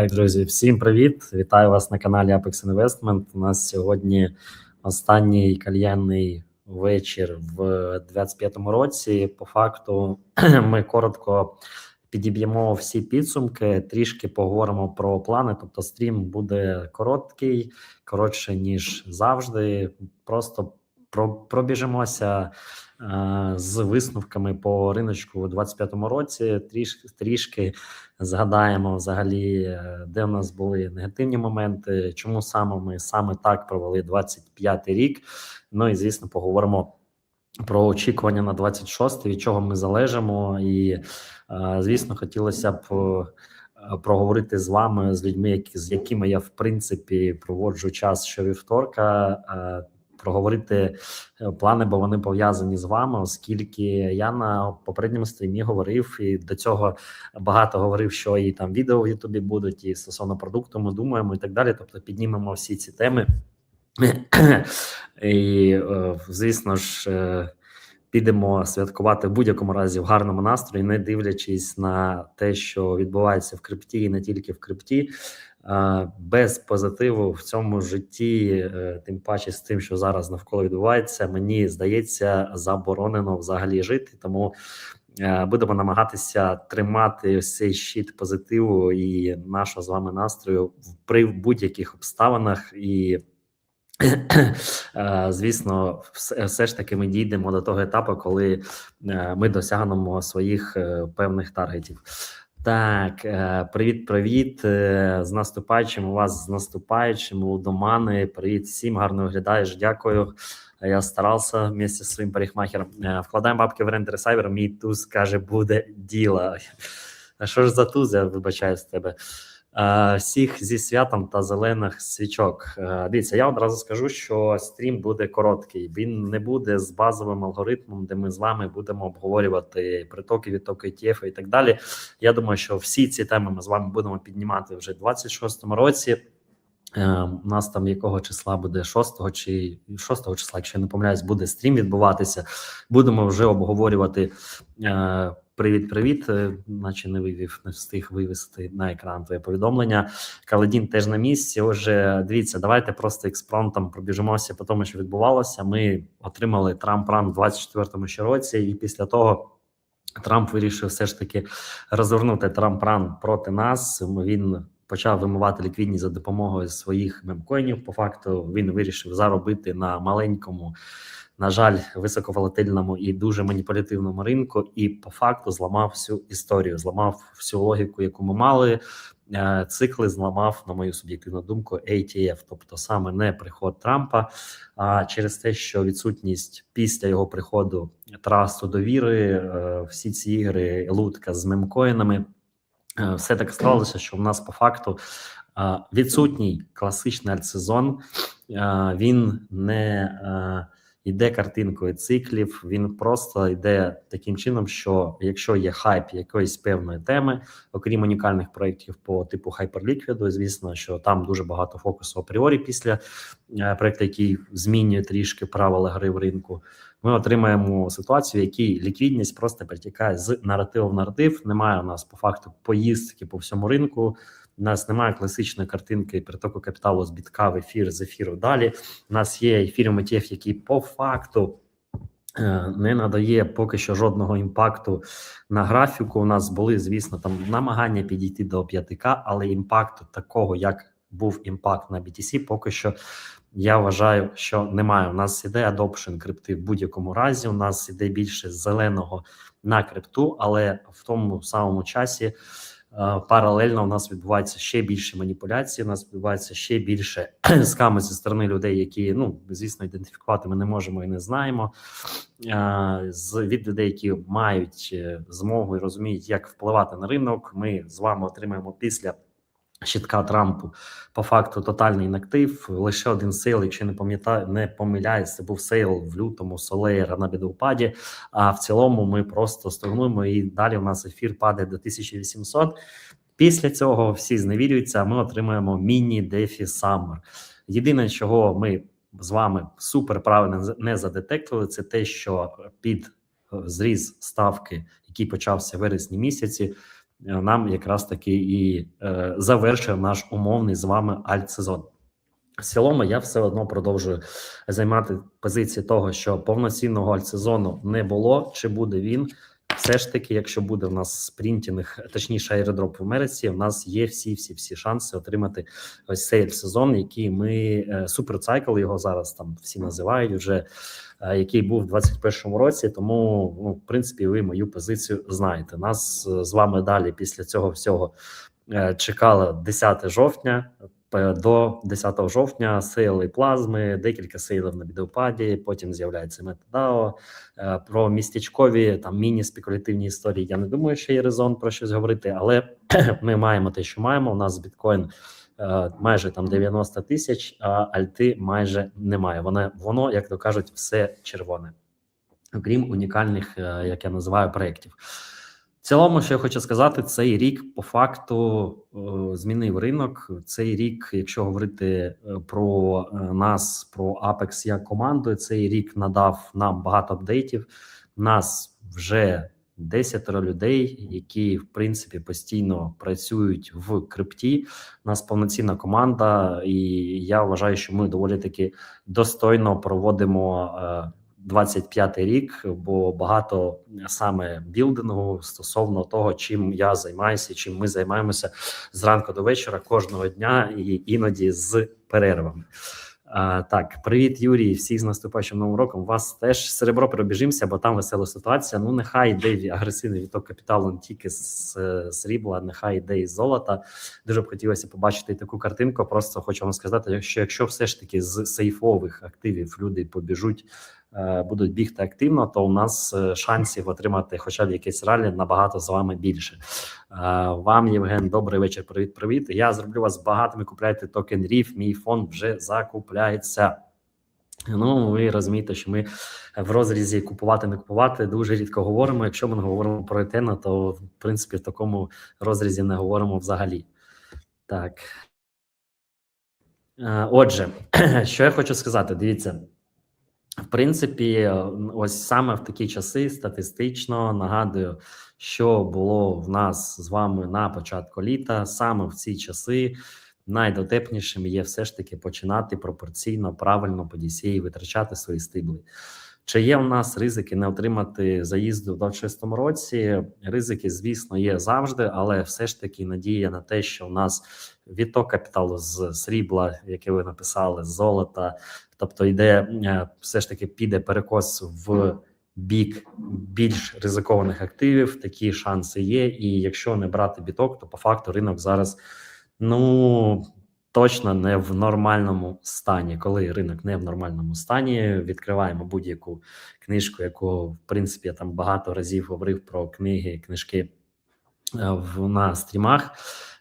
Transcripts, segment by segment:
Так, друзі, всім привіт! Вітаю вас на каналі Apex Investment. У нас сьогодні останній кальянний вечір в 25-му році. По факту, ми коротко підіб'ємо всі підсумки, трішки поговоримо про плани. Тобто, стрім буде короткий, коротше ніж завжди. Просто про, пробіжимося з висновками по риночку у 25-му році. Трішки трішки згадаємо взагалі, е, де в нас були негативні моменти, чому саме ми саме так провели 25-й рік. Ну і звісно, поговоримо. Про очікування на 26 від чого ми залежимо, і е, звісно, хотілося б е, проговорити з вами, з людьми, які з якими я в принципі проводжу час щовівторка. Проговорити е, плани, бо вони пов'язані з вами, оскільки я на попередньому стрімі говорив і до цього багато говорив, що і там відео в Ютубі будуть, і стосовно продукту ми думаємо і так далі. Тобто піднімемо всі ці теми. І, е, звісно ж, е, підемо святкувати в будь-якому разі в гарному настрої, не дивлячись на те, що відбувається в крипті, і не тільки в крипті. Без позитиву в цьому житті, е, тим паче з тим, що зараз навколо відбувається, мені здається, заборонено взагалі жити. Тому е, будемо намагатися тримати ось цей щит позитиву і нашого з вами настрою при будь-яких обставинах і. Е, Звісно, все, ж таки ми дійдемо до того етапу, коли ми досягнемо своїх певних таргетів. Так, е, привіт, привіт. е, З наступаючим у вас з наступаючим лудомани. Привіт всім, гарно виглядаєш. Дякую. Я старався вместе своїм парикмахером. Е, Вкладаємо бабки в рендер сайбер. Мій туз каже, буде діло. А що ж за туз? Я вибачаю з тебе. Е, Всіх зі святом та зелених свічок. Е, Дивіться, я одразу скажу, що стрім буде короткий. Він не буде з базовим алгоритмом, де ми з вами будемо обговорювати притоки, відтоки ETF і так далі. Я думаю, що всі ці теми ми з вами будемо піднімати вже в 26-му році. Е, У нас там якого числа буде 6 чи 6 числа, якщо я не помиляюсь, буде стрім відбуватися. Будемо вже обговорювати. Привіт, привіт. Е, Наче не вивів, не встиг вивести на екран твоє повідомлення. Каладін теж на місці. Отже, дивіться, давайте просто експромтом пробіжимося по тому, що відбувалося. Ми отримали Трамп ран в 24-му ще році, і після того. Трамп вирішив все ж таки розвернути Трамп ран проти нас. Він почав вимивати ліквідність за допомогою своїх мемкоїнів. По факту він вирішив заробити на маленькому, на жаль, високоволатильному і дуже маніпулятивному ринку. І по факту зламав всю історію, зламав всю логіку, яку ми мали. Е, Цикли зламав, на мою суб'єктивну думку, ATF, тобто саме не приход Трампа, а через те, що відсутність після його приходу трасту довіри, е, всі ці ігри, лутка з мемкоїнами. Е, Все так склалося, що в нас по факту відсутній класичний альтсезон. Він не йде картинкою циклів, він просто йде таким чином, що якщо є хайп якоїсь певної теми, окрім унікальних проєктів по типу Hyperliquid, звісно, що там дуже багато фокусу апріорі після е, проєкту, який змінює трішки правила гри в ринку. Ми отримаємо ситуацію, в якій ліквідність просто перетікає з наративу в наратив. Немає у нас по факту поїздки по всьому ринку. У нас немає класичної картинки притоку капіталу з бітка в ефір з ефіру. Далі у нас є ефір ETF, який по факту е, не надає поки що жодного імпакту на графіку. У нас були, звісно, там намагання підійти до 5К, але імпакту такого, як був імпакт на BTC, поки що я вважаю, що немає. У нас іде адопшн крипти в будь-якому разі. У нас іде більше зеленого на крипту, але в тому самому часі паралельно у нас відбувається ще більше маніпуляцій. У нас відбувається ще більше сками зі сторони людей, які ну звісно ідентифікувати ми не можемо і не знаємо. Е, З від людей, які мають е, змогу і розуміють, як впливати на ринок. Ми з вами отримаємо після щитка Трампу по факту тотальний інактив. Лише один сейл, якщо не пам'ятаю, не помиляюсь, це був сейл в лютому Солеєра на бідовпаді. А в цілому ми просто стогнуємо і далі у нас ефір падає до 1800. Після цього всі зневірюються. а Ми отримаємо міні дефі Summer. Єдине, чого ми з вами супер правильно не задетектили, це те, що під е, зріз ставки, який почався в вересні місяці, нам якраз таки і е, завершив наш умовний з вами альтсезон. В цілому я все одно продовжую займати позиції того, що повноцінного альтсезону не було. Чи буде він? Все ж таки, якщо буде в нас спринтінг, точніше аеродроп в Америці, в нас є всі всі всі шанси отримати ось цей сезон, який ми суперцайкл його зараз там всі називають вже. е, Який був в 21-му році, тому ну, в принципі ви мою позицію знаєте. Нас е, з вами далі після цього всього е, чекало 10 жовтня. П- До 10 жовтня сейли плазми, декілька сейлів на бідеопаді. Потім з'являється метадао. Е, Про містечкові там міні-спекулятивні історії. Я не думаю, що є резон про щось говорити, але ми маємо те, що маємо. У нас біткоін е, майже там 90 тисяч, а альти майже немає. Воно, воно, як то кажуть, все червоне, окрім унікальних, е, як я називаю, проєктів. Цілому, що я хочу сказати, цей рік по факту е, змінив ринок. Цей рік, якщо говорити е, про е, нас, про Apex як команду, цей рік надав нам багато апдейтів. Нас вже 10 людей, які в принципі постійно працюють в крипті. У нас повноцінна команда, і я вважаю, що ми доволі таки достойно проводимо. Е, 25-й рік, бо багато саме білдингу стосовно того, чим я займаюся, чим ми займаємося зранку до вечора кожного дня, і іноді з перервами. А, так, привіт, Юрій. Всі з наступаючим новим роком. Вас теж серебро пробіжимося, бо там весела ситуація. Ну, нехай йде агресивний відток капіталу не тільки з е, срібла, нехай йде і золота. Дуже б хотілося побачити таку картинку. Просто хочу вам сказати, якщо, якщо все ж таки з сейфових активів люди побіжуть будуть бігти активно, то у нас е, шансів отримати хоча б якесь ралі набагато з вами більше. Е, Вам, Євген, добрий вечір. Привіт, привіт. Я зроблю вас багатими. Купляйте токен RIF, Мій фонд вже закупляється. Ну, ви розумієте, що ми в розрізі купувати не купувати дуже рідко говоримо. Якщо ми не говоримо про етена, то в принципі в такому розрізі не говоримо взагалі. Так. Е, Отже, що я хочу сказати, дивіться. В принципі, ось саме в такі часи статистично нагадую, що було в нас з вами на початку літа. Саме в ці часи найдотепнішим є все ж таки починати пропорційно правильно по DCA витрачати свої стибли. Чи є у нас ризики не отримати заїзду в 26 році? Ризики, звісно, є завжди, але все ж таки надія на те, що у нас відток капіталу з срібла, яке ви написали, з золота, тобто йде е, все ж таки піде перекос в бік більш ризикованих активів. Такі шанси є. І якщо не брати біток, то по факту ринок зараз ну точно не в нормальному стані. Коли ринок не в нормальному стані, відкриваємо будь-яку книжку, яку в принципі я там багато разів говорив про книги, книжки е, в на стрімах.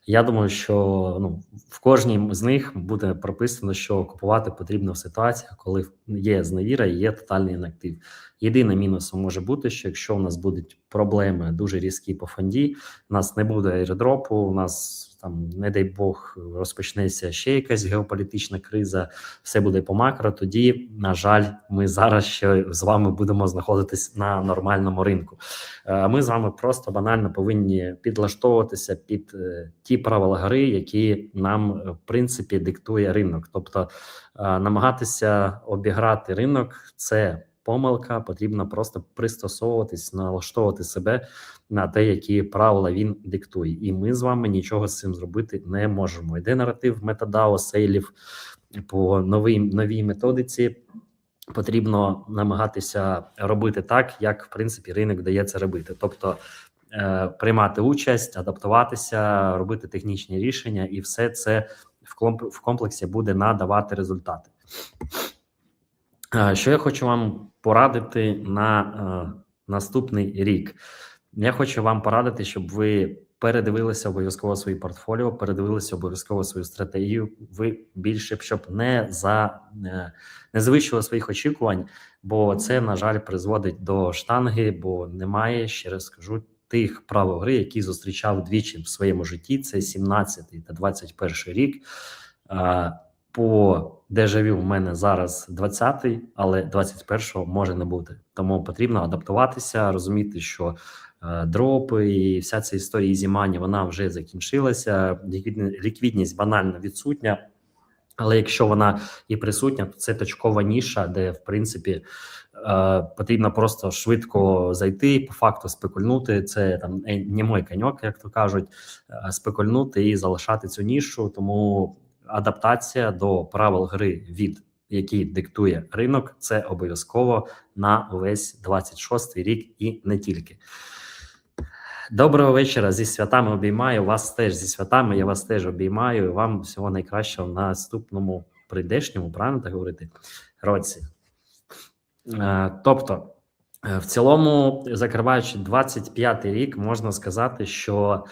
Я думаю, що ну в кожній з них буде прописано, що купувати потрібно в ситуаціях, коли є зневіра і є тотальний інактив. Єдине мінусом може бути, що якщо у нас будуть проблеми дуже різкі по фонді, у нас не буде аеродропу, у нас там, не дай Бог, розпочнеться ще якась геополітична криза, все буде по макро. Тоді, на жаль, ми зараз ще з вами будемо знаходитись на нормальному ринку. Е, Ми з вами просто банально повинні підлаштовуватися під е, ті правила гри, які нам е, в принципі диктує ринок. Тобто намагатися обіграти ринок це. Помилка потрібно просто пристосовуватись, налаштовувати себе на те, які правила він диктує, і ми з вами нічого з цим зробити не можемо. Йде наратив метадао сейлів по новій новій методиці. Потрібно намагатися робити так, як в принципі ринок дає це робити, тобто е, приймати участь, адаптуватися, робити технічні рішення, і все це в комп- в комплексі буде надавати результати. Що я хочу вам порадити на е, наступний рік? Я хочу вам порадити, щоб ви передивилися обов'язково свої портфоліо, передивилися обов'язково свою стратегію. Ви більше б щоб не за е, не завищували своїх очікувань, бо це на жаль призводить до штанги, бо немає ще раз скажу тих правил гри, які зустрічав двічі в своєму житті. Це 17 та 21 рік. По дежавю в мене зараз 20-й, але 21-го може не бути. Тому потрібно адаптуватися, розуміти, що е, дропи і вся ця історія зімані вона вже закінчилася. Ліквідність банально відсутня. Але якщо вона і присутня, то це точкова ніша, де в принципі е, потрібно просто швидко зайти, по факту спекульнути. Це там не мой коньок, як то кажуть, е, спекульнути і залишати цю нішу. Тому адаптація до правил гри від які диктує ринок, це обов'язково на весь 26-й рік і не тільки. Доброго вечора зі святами обіймаю. Вас теж зі святами. Я вас теж обіймаю. І Вам всього найкращого в наступному прийдешньому, правильно так говорити, році. Е, Тобто, е, в цілому, закриваючи 25-й рік, можна сказати, що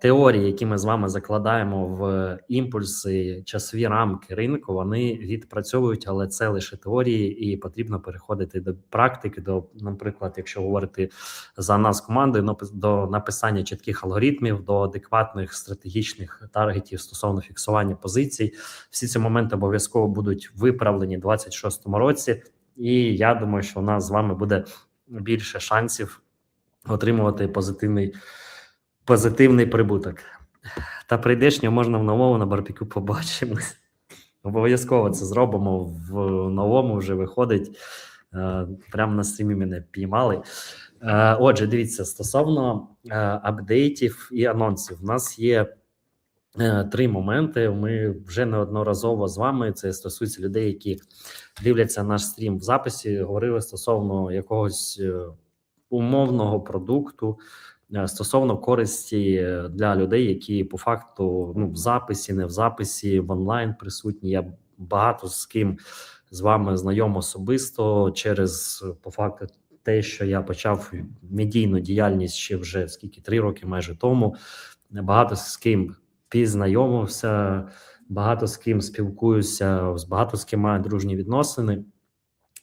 теорії, які ми з вами закладаємо в імпульси, часові рамки ринку, вони відпрацьовують, але це лише теорії, і потрібно переходити до практики. До, наприклад, якщо говорити за нас командою, до написання чітких алгоритмів, до адекватних стратегічних таргетів стосовно фіксування позицій. Всі ці моменти обов'язково будуть виправлені у 26-му році. І я думаю, що у нас з вами буде більше шансів отримувати позитивний, позитивний прибуток. Та прийдешнього можна в новому на барбекю побачимось. Обов'язково це зробимо. В новому вже виходить. Е, Прямо на стрімі мене піймали. Е, Отже, дивіться, стосовно е, апдейтів і анонсів, у нас є три моменти. Ми вже неодноразово з вами. Це стосується людей, які дивляться наш стрім в записі. Говорили стосовно якогось умовного продукту. Е, Стосовно користі е, для людей, які по факту ну в записі, не в записі, в онлайн присутні. Я багато з ким з вами знайом особисто через по факту те, що я почав медійну діяльність ще вже скільки три роки, майже тому. Багато з ким пізнайомився, багато з ким спілкуюся, з багато з ким маю дружні відносини.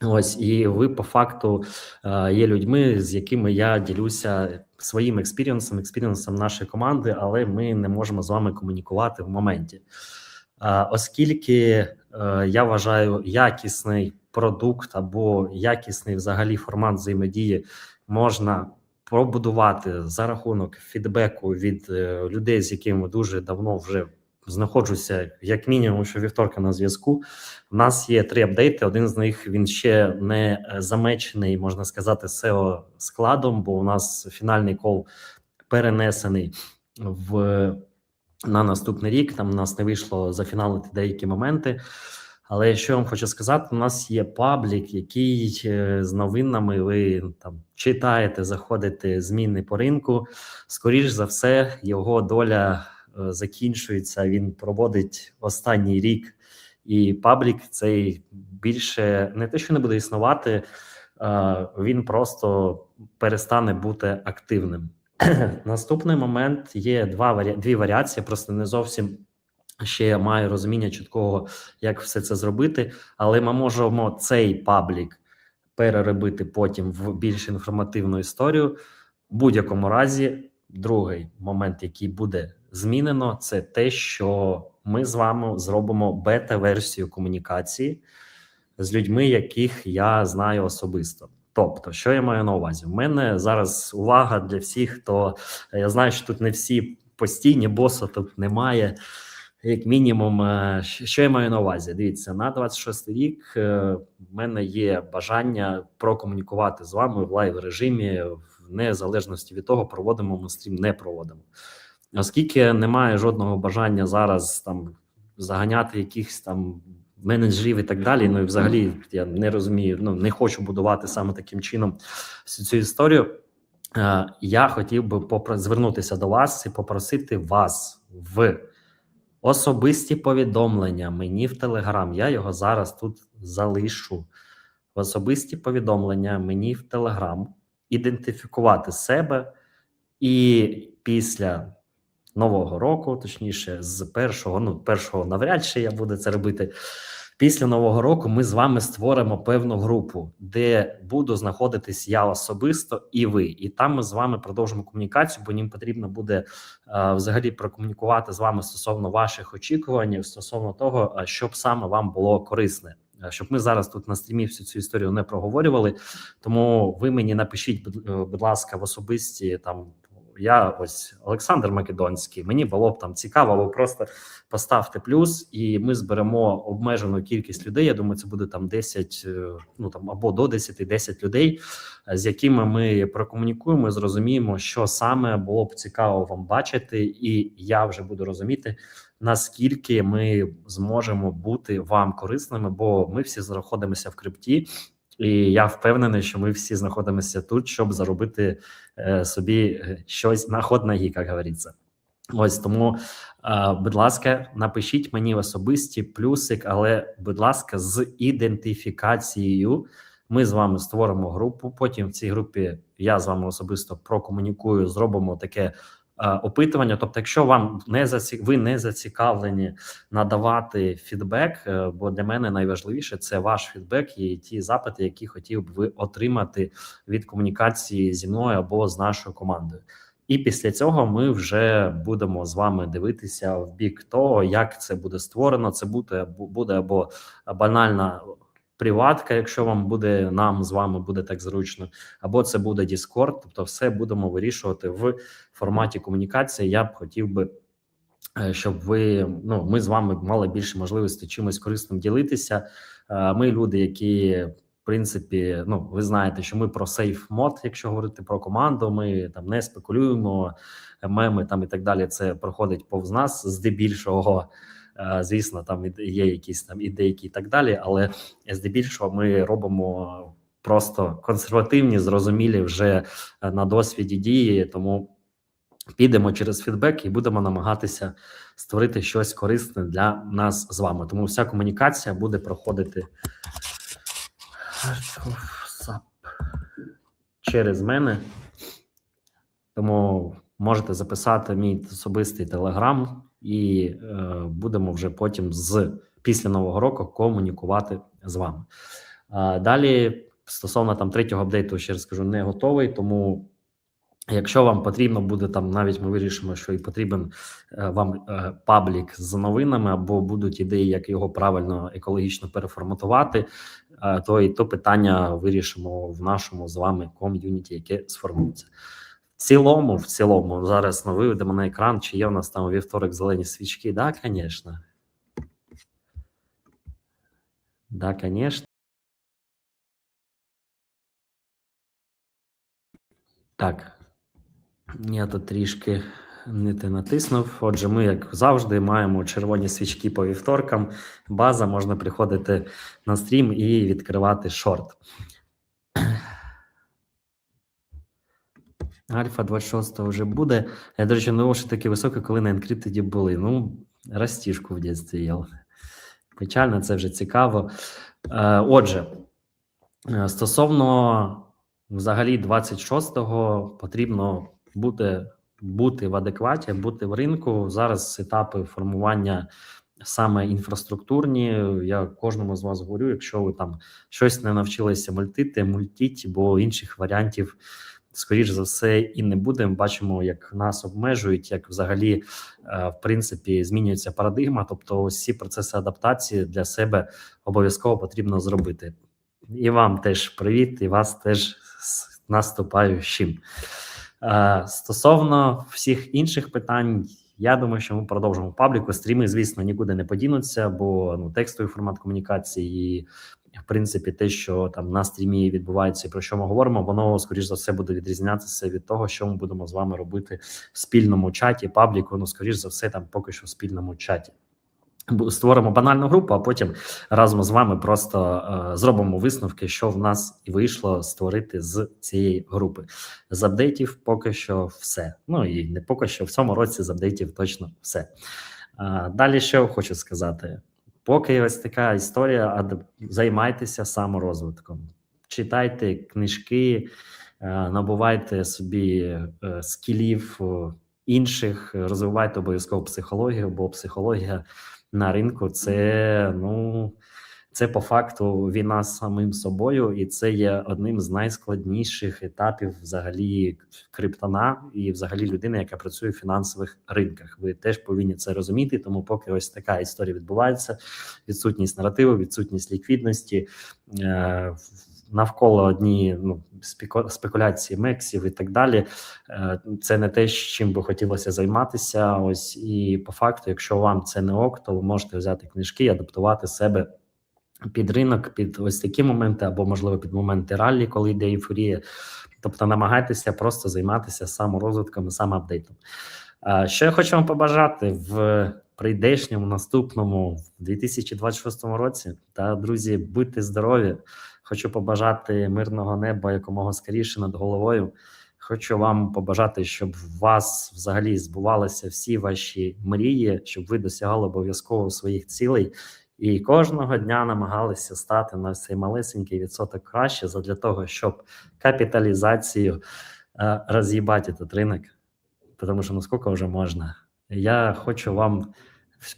Ось і ви по факту е, є людьми, з якими я ділюся своїм експірієнсом, експірієнсом нашої команди, але ми не можемо з вами комунікувати в моменті. Е, Оскільки е, я вважаю якісний продукт або якісний взагалі формат взаємодії можна пробудувати за рахунок фідбеку від людей, з якими дуже давно вже знаходжуся, як мінімум, що вівторка на зв'язку. У нас є три апдейти. Один з них він ще не е, замечений, можна сказати, SEO складом, бо у нас фінальний кол перенесений в на наступний рік. Там у нас не вийшло зафіналити деякі моменти. Але що я вам хочу сказати, у нас є паблік, який е, з новинами ви там читаєте, заходите зміни по ринку. Скоріш за все, його доля закінчується. Він проводить останній рік, і паблік цей більше не те, що не буде існувати, е, він просто перестане бути активним. Наступний момент є два варі... дві варіації, просто не зовсім ще я маю розуміння чіткого, як все це зробити. Але ми можемо цей паблік переробити потім в більш інформативну історію. В будь-якому разі, другий момент, який буде змінено, це те, що ми з вами зробимо бета-версію комунікації з людьми, яких я знаю особисто. Тобто, що я маю на увазі? У мене зараз увага для всіх, хто я знаю, що тут не всі постійні боса тут немає. Як мінімум, е, що я маю на увазі? Дивіться, на 26 рік е, в мене є бажання прокомунікувати з вами в лайв режимі, в незалежності від того, проводимо ми стрім, не проводимо. Оскільки немає жодного бажання зараз там заганяти якихось там менеджерів і так далі. Ну і взагалі я не розумію, ну не хочу будувати саме таким чином всю цю історію. Е, Я хотів би попро- звернутися до вас і попросити вас в особисті повідомлення мені в Телеграм. Я його зараз тут залишу. В особисті повідомлення мені в Телеграм, ідентифікувати себе і після нового року, точніше, з першого, ну, першого навряд чи я буду це робити. Після нового року ми з вами створимо певну групу, де буду знаходитись я особисто і ви. І там ми з вами продовжимо комунікацію, бо їм потрібно буде е, взагалі прокомунікувати з вами стосовно ваших очікувань, стосовно того, е, щоб саме вам було корисне. Е, Щоб ми зараз тут на стрімі всю цю історію не проговорювали, тому ви мені напишіть, будь, е, будь ласка, в особисті там я ось Олександр Македонський. Мені було б там цікаво, або просто поставте плюс, і ми зберемо обмежену кількість людей. Я думаю, це буде там 10, е, ну там або до 10-10 людей, е, з якими ми прокомунікуємо, і зрозуміємо, що саме було б цікаво вам бачити, і я вже буду розуміти. Наскільки ми зможемо бути вам корисними, бо ми всі знаходимося в крипті, і я впевнений, що ми всі знаходимося тут, щоб заробити е, собі е, щось на ход ноги, як говориться. Ось тому, е, будь ласка, напишіть мені особисті плюсик, але, будь ласка, з ідентифікацією. Ми з вами створимо групу. Потім в цій групі я з вами особисто прокомунікую, зробимо таке опитування. Тобто, якщо вам не заці... ви не зацікавлені надавати фідбек, е, бо для мене найважливіше це ваш фідбек і ті запити, які хотів б ви отримати від комунікації зі мною або з нашою командою. І після цього ми вже будемо з вами дивитися в бік того, як це буде створено. Це буде буде або банальна приватка, якщо вам буде нам з вами буде так зручно, або це буде Discord, Тобто, все будемо вирішувати в форматі комунікації. Я б хотів би. е, Щоб ви ну ми з вами мали більше можливості чимось корисним ділитися. Е, Ми люди, які в принципі, ну ви знаєте, що ми про сейф мод, якщо говорити про команду, ми там не спекулюємо меми там і так далі. Це проходить повз нас здебільшого. Е, Звісно, там є якісь там ідейки і так далі, але здебільшого ми робимо просто консервативні, зрозумілі вже е, на досвіді дії. Тому підемо через фідбек і будемо намагатися створити щось корисне для нас з вами. Тому вся комунікація буде проходити через мене. Тому можете записати мій особистий телеграм, і е, будемо вже потім з після нового року комунікувати з вами. А, далі стосовно там третього апдейту, ще раз скажу, не готовий. Тому, якщо вам потрібно буде там, навіть ми вирішимо, що і потрібен е, вам е, паблік з новинами, або будуть ідеї, як його правильно екологічно переформатувати, е, то і то питання вирішимо в нашому з вами ком'юніті, яке сформується. В цілому, в цілому, зараз ми виведемо на екран, чи є у нас там вівторок зелені свічки. Да, звісно. Да, звісно. Так. Я тут трішки не те натиснув. Отже, ми, як завжди, маємо червоні свічки по вівторкам. База можна приходити на стрім і відкривати шорт. Альфа 26 вже буде. Я, до речі, не було ще таке високе, коли на енкриптеді були. Ну, растіжку в дитинстві їв. Печально, це вже цікаво. Е, Отже, е, стосовно взагалі 26-го потрібно бути, бути в адекваті, бути в ринку. Зараз етапи формування саме інфраструктурні. Я кожному з вас говорю, якщо ви там щось не навчилися мультити, мультіть, бо інших варіантів скоріш за все і не буде. Бачимо, як нас обмежують, як взагалі е, в принципі змінюється парадигма. Тобто, ці процеси адаптації для себе обов'язково потрібно зробити. І вам теж привіт, і вас теж наступаючим. Е, Стосовно всіх інших питань. Я думаю, що ми продовжимо пабліку. Стріми, звісно, нікуди не подінуться, бо ну текстовий формат комунікації, в принципі, те, що там на стрімі відбувається, і про що ми говоримо, воно скоріш за все буде відрізнятися від того, що ми будемо з вами робити в спільному чаті. Паблік, воно скоріш за все, там поки що в спільному чаті. Створимо банальну групу, а потім разом з вами просто е, зробимо висновки, що в нас і вийшло створити з цієї групи. З апдейтів поки що все. Ну і не поки що в цьому році з апдейтів точно все. Е, далі що хочу сказати. Поки ось така історія, а займайтеся саморозвитком, читайте книжки, е, набувайте собі е, скілів е, інших, розвивайте обов'язково психологію, бо психологія на ринку це ну Це по факту війна з самим собою, і це є одним з найскладніших етапів взагалі криптона і взагалі людини, яка працює в фінансових ринках. Ви теж повинні це розуміти. Тому, поки ось така історія відбувається: відсутність наративу, відсутність ліквідності. Е, Навколо одні ну спекуляції мексів і так далі. Е, Це не те, чим би хотілося займатися. Ось і по факту, якщо вам це не ок, то ви можете взяти книжки і адаптувати себе під ринок, під ось такі моменти, або можливо під моменти раллі, коли йде ейфорія. Тобто намагайтеся просто займатися саморозвитком і самоапдейтом. Що я хочу вам побажати в прийдешньому наступному в 2026 році. Та друзі, будьте здорові! Хочу побажати мирного неба якомога скоріше над головою. Хочу вам побажати, щоб у вас взагалі збувалися всі ваші мрії, щоб ви досягали обов'язково своїх цілей. І кожного дня намагалися стати на цей малесенький відсоток краще для того, щоб капіталізацію е, роз'їбати этот ринок. Тому що ну скільки вже можна. Я хочу вам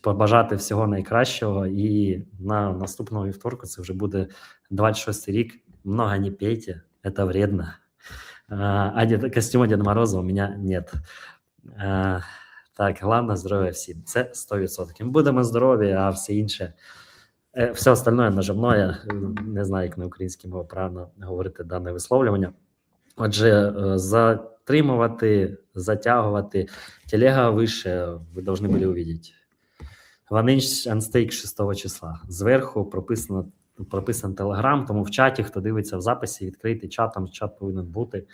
побажати всього найкращого. І на наступного вівторку це вже буде 26 рік. Много не пейте, это вредно. А, а костюма Деда Мороза у меня нет. Так, головне здоров'я всім. Це 100%. Будемо здорові, а все інше. е, Все остальное наживное. Не знаю, як на українській мові правильно говорити дане висловлювання. Отже, е, затримувати, затягувати. Телега вище, ви повинні були увидеть. Ванинч анстейк 6 числа. Зверху прописано прописан телеграм, тому в чаті, хто дивиться в записі, відкрийте чат, там чат повинен бути.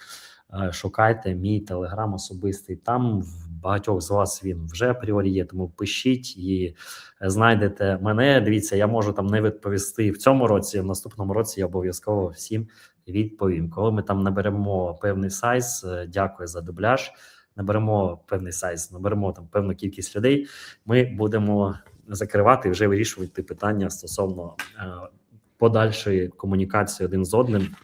Е, Шукайте мій телеграм особистий. Там в багатьох з вас він вже апріорі є, тому пишіть і знайдете мене. Дивіться, я можу там не відповісти в цьому році, в наступному році я обов'язково всім відповім. Коли ми там наберемо певний сайз, е, дякую за дубляж. Наберемо певний сайз, наберемо там певну кількість людей. Ми будемо закривати і вже вирішувати питання стосовно е, подальшої комунікації один з одним.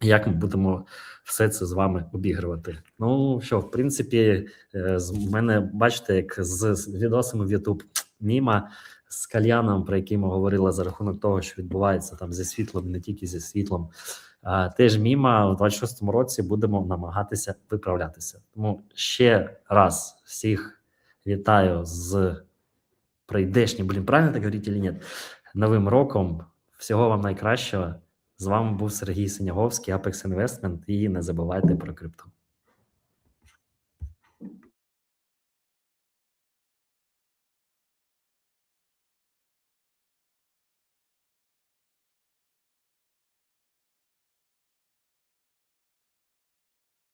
Як ми будемо все це з вами обігрувати? Ну що, в принципі, е, з мене бачите, як з відосами в YouTube міма з кальяном, про який ми говорили за рахунок того, що відбувається там зі світлом, не тільки зі світлом. А, теж міма у 26-му році будемо намагатися виправлятися. Тому ще раз всіх вітаю з прийдешнім, блін, правильно так говорити чи ні? Новим роком. Всього вам найкращого. З вами був Сергій Синяговський, Apex Investment. І не забувайте про крипту.